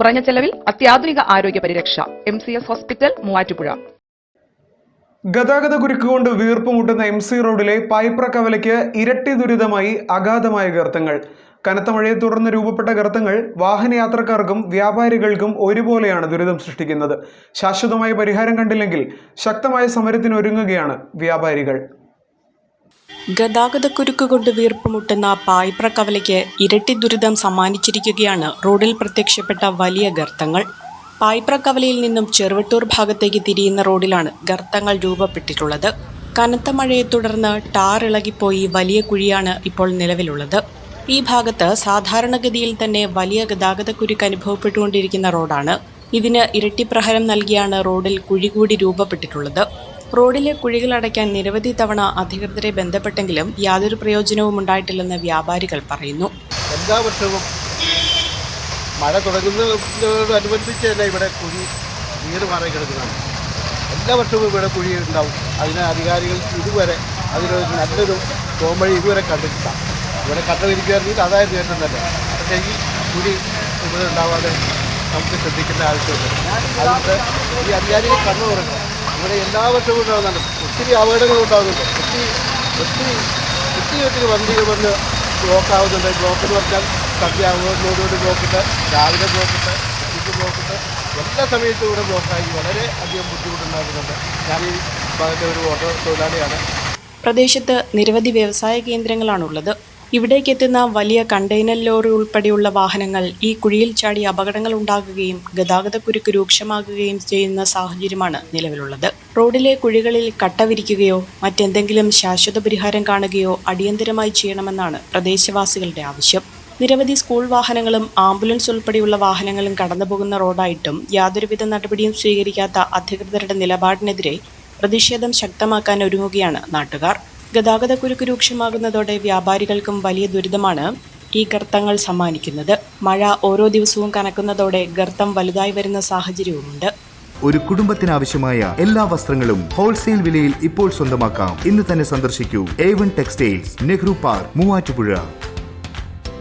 കുറഞ്ഞ ചെലവിൽ അത്യാധുനിക ആരോഗ്യ പരിരക്ഷ. M C S hospital Muvattupuzha. ഗതാഗത കുരുക്കുകൊണ്ട് വീർപ്പുമുട്ടുന്ന എം സി റോഡിലെ പൈപ്ര കവലയ്ക്ക് ഇരട്ടി ദുരിതമായി അഗാധമായ ഗർത്തങ്ങൾ. കനത്ത മഴയെ തുടർന്ന് രൂപപ്പെട്ട ഗർത്തങ്ങൾ വാഹനയാത്രക്കാർക്കും വ്യാപാരികൾക്കും ഒരുപോലെയാണ് ദുരിതം സൃഷ്ടിക്കുന്നത്. ശാശ്വതമായ പരിഹാരം കണ്ടില്ലെങ്കിൽ ശക്തമായ സമരത്തിനൊരുങ്ങുകയാണ് വ്യാപാരികൾ. ഗതാഗതക്കുരുക്ക് കൊണ്ട് വീർപ്പുമുട്ടുന്ന പായ്പ്ര കവലയ്ക്ക് ഇരട്ടി ദുരിതം സമ്മാനിച്ചിരിക്കുകയാണ് റോഡിൽ പ്രത്യക്ഷപ്പെട്ട വലിയ ഗർത്തങ്ങൾ. പായ്പ്ര കവലയിൽ നിന്നും ചെറുവട്ടൂർ ഭാഗത്തേക്ക് തിരിയുന്ന റോഡിലാണ് ഗർത്തങ്ങൾ രൂപപ്പെട്ടിട്ടുള്ളത്. കനത്ത മഴയെ തുടർന്ന് ടാർ ഇളകിപ്പോയി വലിയ കുഴിയാണ് ഇപ്പോൾ നിലവിലുള്ളത്. ഈ ഭാഗത്ത് സാധാരണഗതിയിൽ തന്നെ വലിയ ഗതാഗതക്കുരുക്ക് അനുഭവപ്പെട്ടുകൊണ്ടിരിക്കുന്ന റോഡാണ്. ഇതിന് ഇരട്ടി പ്രഹരം നൽകിയാണ് റോഡിൽ കുഴികൂടി രൂപപ്പെട്ടിട്ടുള്ളത്. റോഡിലെ കുഴികൾ അടയ്ക്കാൻ നിരവധി തവണ അധികൃതരെ ബന്ധപ്പെട്ടെങ്കിലും യാതൊരു പ്രയോജനവും ഉണ്ടായിട്ടില്ലെന്ന് വ്യാപാരികൾ പറയുന്നു. എല്ലാ വർഷവും മഴ തുടങ്ങുന്നതോടനുബന്ധിച്ചല്ല ഇവിടെ കുഴി വീട് മാറി എല്ലാ വർഷവും ഇവിടെ കുഴി ഉണ്ടാവും. അതിന് അധികാരികൾ ഇതുവരെ അതിനൊരു നല്ലൊരു പോംവഴി ഇതുവരെ കണ്ടിട്ടില്ല. ഇവിടെ കണ്ടുപിടിക്കുകയാണെങ്കിൽ അതായത് ഏറ്റവും നല്ല പക്ഷേ ഈ കുഴി ഇവിടെ ഉണ്ടാവാതെ നമുക്ക് ശ്രദ്ധിക്കേണ്ട ആവശ്യമുണ്ട് അതുകൊണ്ട് ഈ അധികാരികൾ കണ്ണു തുറക്കണം ഇവിടെ എല്ലാ വർഷവും ഉണ്ടാകുന്നുണ്ട്. ഒത്തിരി അപകടങ്ങൾ ഉണ്ടാകുന്നുണ്ട്. ഒത്തിരി ഒത്തിരി ഒത്തിരി ഒത്തിരി വണ്ടികൾ വന്ന് ബ്ലോക്ക് ആവുന്നുണ്ട്. ബ്ലോക്ക് എന്ന് പറഞ്ഞാൽ സന്ധ്യാവുന്നതോടുകൂടി ബ്ലോക്കുണ്ട് രാവിലെ ബ്ലോക്കുണ്ട് ഉച്ചയ്ക്ക് ബ്ലോക്കുണ്ട് എല്ലാ സമയത്തും ഇവിടെ ബ്ലോക്കായി വളരെ അധികം ബുദ്ധിമുട്ടുണ്ടാകുന്നുണ്ട്. ഞാൻ ഈ ഭാഗത്തെ ഒരു ഓട്ടോ തൊഴിലാളിയാണ്. പ്രദേശത്ത് നിരവധി വ്യവസായ കേന്ദ്രങ്ങളാണുള്ളത്. ഇവിടേക്ക് എത്തുന്ന വലിയ കണ്ടെയ്നർ ലോറി ഉൾപ്പെടെയുള്ള വാഹനങ്ങൾ ഈ കുഴിയിൽ ചാടി അപകടങ്ങൾ ഉണ്ടാകുകയും ഗതാഗതക്കുരുക്ക് രൂക്ഷമാകുകയും ചെയ്യുന്ന സാഹചര്യമാണ് നിലവിലുള്ളത്. റോഡിലെ കുഴികളിൽ കട്ട വിരിക്കുകയോ മറ്റെന്തെങ്കിലും ശാശ്വത പരിഹാരം കാണുകയോ അടിയന്തരമായി ചെയ്യണമെന്നാണ് പ്രദേശവാസികളുടെ ആവശ്യം. നിരവധി സ്കൂൾ വാഹനങ്ങളും ആംബുലൻസ് ഉൾപ്പെടെയുള്ള വാഹനങ്ങളും കടന്നുപോകുന്ന റോഡായിട്ടും യാതൊരുവിധ നടപടിയും സ്വീകരിക്കാത്ത അധികൃതരുടെ നിലപാടിനെതിരെ പ്രതിഷേധം ശക്തമാക്കാൻ ഒരുങ്ങുകയാണ് നാട്ടുകാർ. ഗതാഗതക്കുരുക്ക് രൂക്ഷമാകുന്നതോടെ വ്യാപാരികൾക്കും വലിയ ദുരിതമാണ് ഈ ഗർത്തങ്ങൾ സമ്മാനിക്കുന്നത്. മഴ ഓരോ ദിവസവും കനക്കുന്നതോടെ ഗർത്തം വലുതായി വരുന്ന സാഹചര്യവുമുണ്ട്. ഒരു കുടുംബത്തിനാവശ്യമായ എല്ലാ വസ്ത്രങ്ങളും ഹോൾസെയിൽ വിലയിൽ ഇപ്പോൾ സ്വന്തമാക്കാം. ഇന്ന് തന്നെ സന്ദർശിക്കൂ. A one textiles Nehru park Muvattupuzha.